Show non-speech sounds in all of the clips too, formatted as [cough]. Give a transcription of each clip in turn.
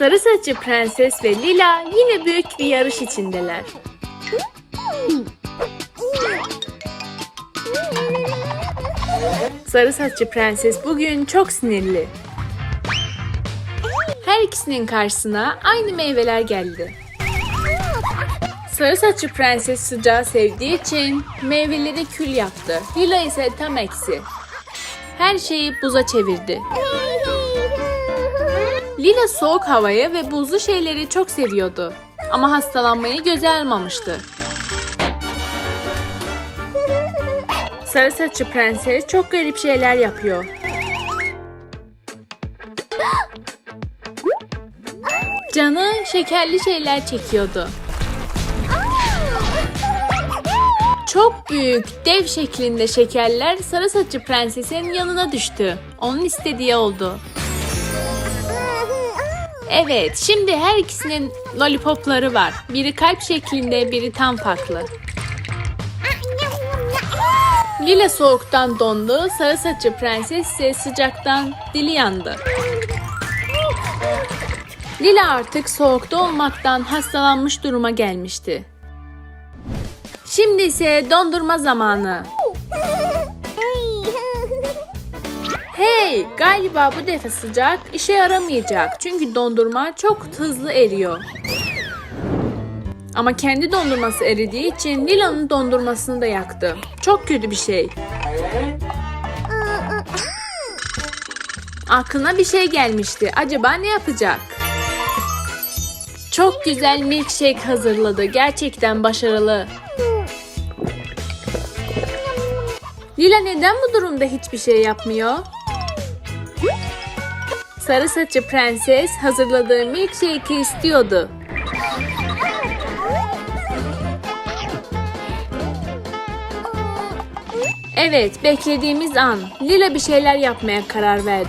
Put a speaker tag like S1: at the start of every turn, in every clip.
S1: Sarı saçlı prenses ve Lila yine büyük bir yarış içindeler. Sarı saçlı prenses bugün çok sinirli. Her ikisinin karşısına aynı meyveler geldi. Sarı saçlı prenses sıcağı sevdiği için meyveleri kül yaptı. Lila ise tam eksi. Her şeyi buza çevirdi. Lila soğuk havayı ve buzlu şeyleri çok seviyordu. Ama hastalanmayı göze almamıştı. Sarı saçlı prenses çok garip şeyler yapıyor. Canı şekerli şeyler çekiyordu. Çok büyük, dev şeklinde şekerler sarı saçlı prensesin yanına düştü. Onun istediği oldu. Evet, şimdi her ikisinin lollipopları var. Biri kalp şeklinde, biri tam farklı. Lila soğuktan dondu, sarı saçlı prenses ise sıcaktan dili yandı. Lila artık soğukta olmaktan hastalanmış duruma gelmişti. Şimdi ise dondurma zamanı. Hey, galiba bu defa sıcak işe yaramayacak. Çünkü dondurma çok hızlı eriyor. Ama kendi dondurması eridiği için Lila'nın dondurmasını da yaktı. Çok kötü bir şey. Aklına bir şey gelmişti. Acaba ne yapacak? Çok güzel milkshake hazırladı. Gerçekten başarılı. Lila neden bu durumda hiçbir şey yapmıyor? Sarı saçlı prenses hazırladığı milkshake'i istiyordu. Evet, beklediğimiz an Lila bir şeyler yapmaya karar verdi.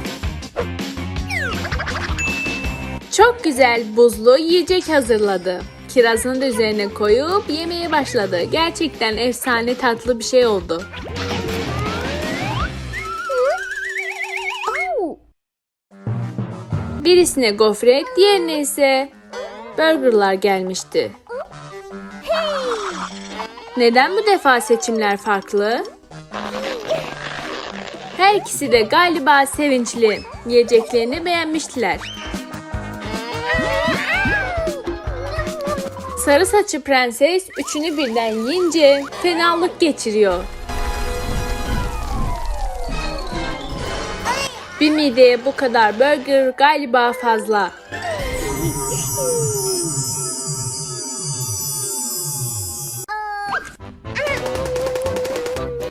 S1: Çok güzel buzlu yiyecek hazırladı. Kirazını da üzerine koyup yemeye başladı. Gerçekten efsane tatlı bir şey oldu. Birisine gofret, diğerine ise burgerlar gelmişti. Neden bu defa seçimler farklı? Her ikisi de galiba sevinçli. Yiyeceklerini beğenmiştiler. Sarı saçlı prenses üçünü birden yiyince fenalık geçiriyor. Bir mideye bu kadar burger galiba fazla.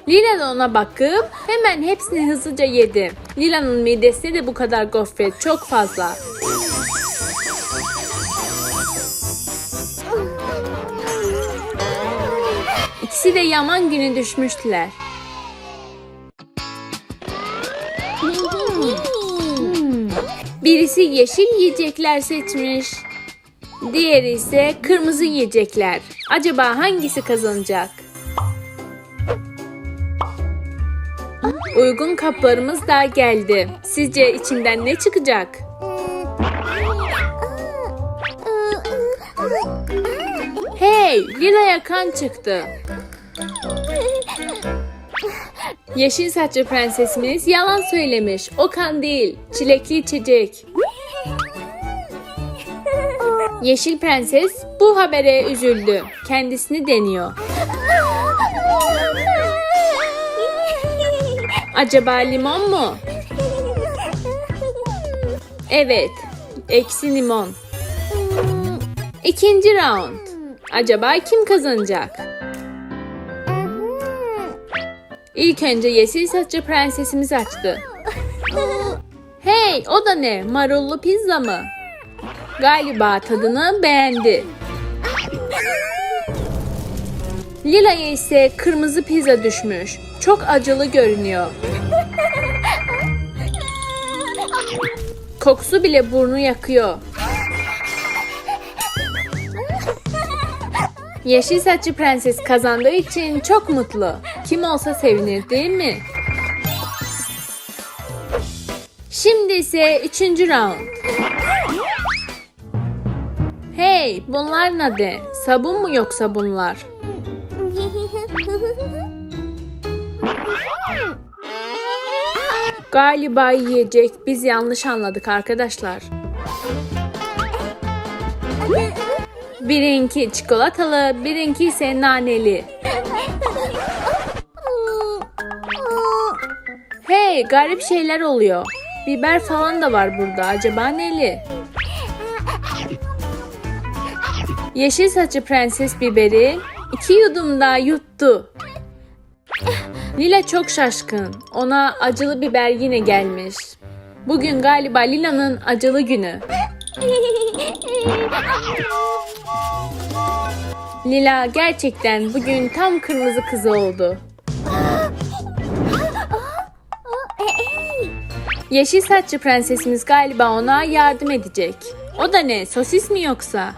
S1: Lila da ona bakıp hemen hepsini hızlıca yedi. Lila'nın midesine de bu kadar gofret çok fazla. İkisi de yaman güne düşmüştüler. Birisi yeşil yiyecekler seçmiş. Diğeri ise kırmızı yiyecekler. Acaba hangisi kazanacak? Uygun kaplarımız da geldi. Sizce içinden ne çıkacak? Hey, Lila'ya kan çıktı. Yeşil saçlı prensesimiz yalan söylemiş. O kan değil, çilekli içecek. Yeşil prenses bu habere üzüldü. Kendisini deniyor. Acaba limon mu? Evet, eksi limon. İkinci round. Acaba kim kazanacak? İlk önce yeşil saçlı prensesimiz açtı. Hey, o da ne? Marullu pizza mı? Galiba tadını beğendi. Lila'ya ise kırmızı pizza düşmüş. Çok acılı görünüyor. Kokusu bile burnu yakıyor. Yeşil saçlı prenses kazandığı için çok mutlu. Kim olsa sevinir değil mi? Şimdi ise üçüncü round. Hey bunlar ne? Sabun mu yoksa bunlar? Galiba yiyecek. Biz yanlış anladık arkadaşlar. Birinki çikolatalı, birinki ise naneli. Hey, garip şeyler oluyor. Biber falan da var burada. Acaba neli? Yeşil saçlı prenses biberi iki yudumda yuttu. Lila çok şaşkın. Ona acılı biber yine gelmiş. Bugün galiba Lila'nın acılı günü. Lila gerçekten bugün tam kırmızı kızı oldu. Yeşil saçlı prensesimiz galiba ona yardım edecek. O da ne? Sosis mi yoksa?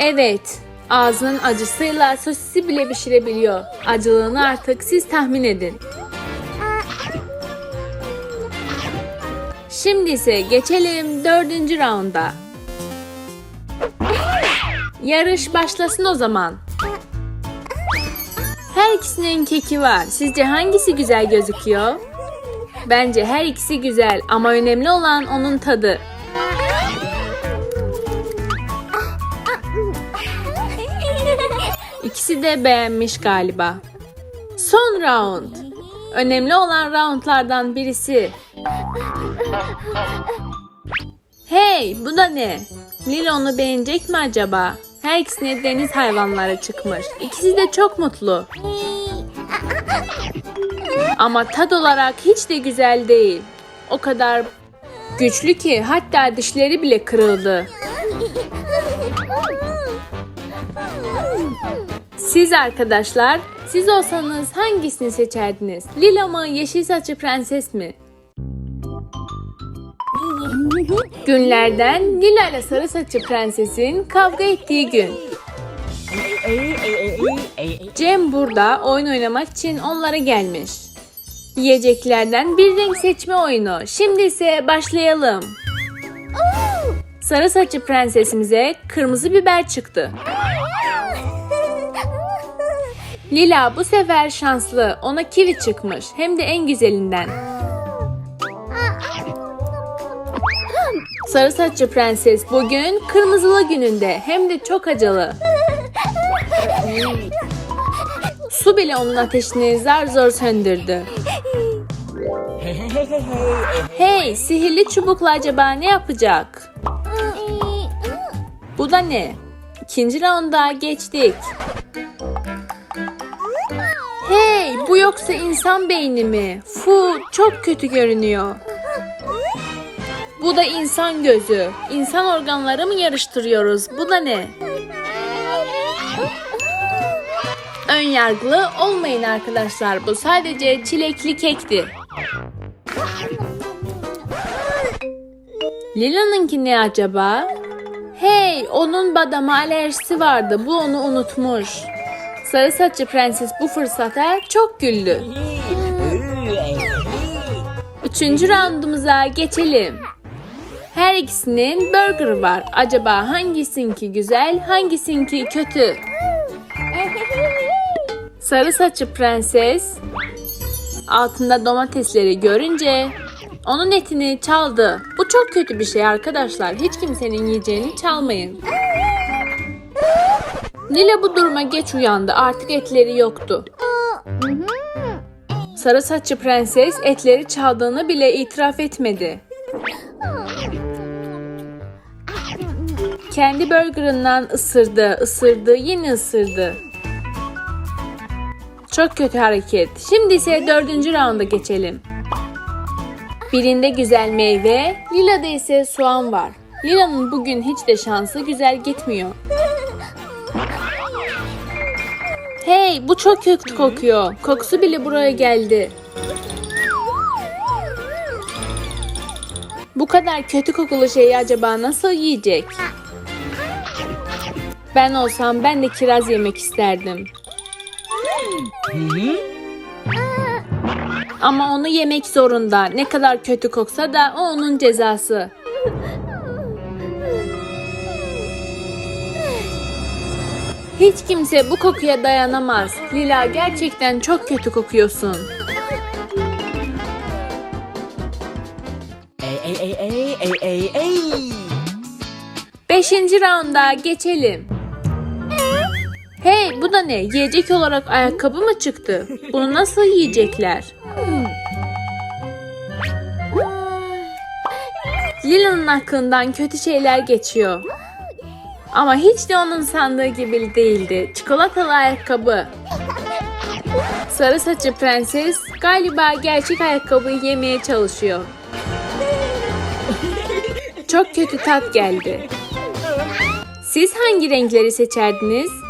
S1: Evet. Ağzının acısıyla sosisi bile pişirebiliyor. Acılığını artık siz tahmin edin. Şimdi ise geçelim dördüncü raunda. Yarış başlasın o zaman. Her ikisinin keki var. Sizce hangisi güzel gözüküyor? Bence her ikisi güzel ama önemli olan onun tadı. İkisi de beğenmiş galiba. Son round. Önemli olan roundlardan birisi. Hey, bu da ne? Lila onu beğenecek mi acaba? Her ikisine deniz hayvanları çıkmış. İkisi de çok mutlu. Ama tad olarak hiç de güzel değil. O kadar güçlü ki hatta dişleri bile kırıldı. Siz arkadaşlar, siz olsanız hangisini seçerdiniz? Lila mı, yeşil saçlı prenses mi? Günlerden Lila ile sarı saçlı prensesin kavga ettiği gün. Cem burada oyun oynamak için onlara gelmiş. Yiyeceklerden bir renk seçme oyunu. Şimdi ise başlayalım. Sarı saçlı prensesimize kırmızı biber çıktı. Lila bu sefer şanslı. Ona kivi çıkmış. Hem de en güzelinden. Sarı saçlı prenses bugün kırmızılı gününde. Hem de çok acılı. [laughs] Su bile onun ateşini zar zor söndürdü. Hey, sihirli çubukla acaba ne yapacak? Bu da ne? İkinci raunda geçtik. Hey, bu yoksa insan beyni mi? Fu, çok kötü görünüyor. Bu da insan gözü. İnsan organları mı yarıştırıyoruz? Bu da ne? Ön yargılı olmayın arkadaşlar. Bu sadece çilekli kekti. Lila'nınki ne acaba? Hey, onun badama alerjisi vardı. Bu onu unutmuş. Sarı saçlı prenses bu fırsata çok güldü. Üçüncü roundumuza geçelim. Her ikisinin burger var. Acaba hangisinki güzel, hangisinki kötü? Sarı saçlı prenses altında domatesleri görünce onun etini çaldı. Bu çok kötü bir şey arkadaşlar. Hiç kimsenin yiyeceğini çalmayın. Lila bu duruma geç uyandı. Artık etleri yoktu. Sarı saçlı prenses etleri çaldığını bile itiraf etmedi. Kendi burgerından ısırdı, ısırdı, yine ısırdı. Çok kötü hareket. Şimdi ise dördüncü raunda geçelim. Birinde güzel meyve, Lila'da ise soğan var. Lila'nın bugün hiç de şansı güzel gitmiyor. Hey, bu çok kötü kokuyor. Kokusu bile buraya geldi. Bu kadar kötü kokulu şeyi acaba nasıl yiyecek? Ben olsam ben de kiraz yemek isterdim. Ama onu yemek zorunda. Ne kadar kötü koksa da o onun cezası. Hiç kimse bu kokuya dayanamaz. Lila gerçekten çok kötü kokuyorsun.
S2: Ey ey ey ey ey ey ey.
S1: Beşinci raunda geçelim. Bu da ne? Yiyecek olarak ayakkabı mı çıktı? Bunu nasıl yiyecekler? Lila'nın aklından kötü şeyler geçiyor. Ama hiç de onun sandığı gibi değildi. Çikolatalı ayakkabı. Sarı saçlı prenses galiba gerçek ayakkabıyı yemeye çalışıyor. Çok kötü tat geldi. Siz hangi renkleri seçerdiniz?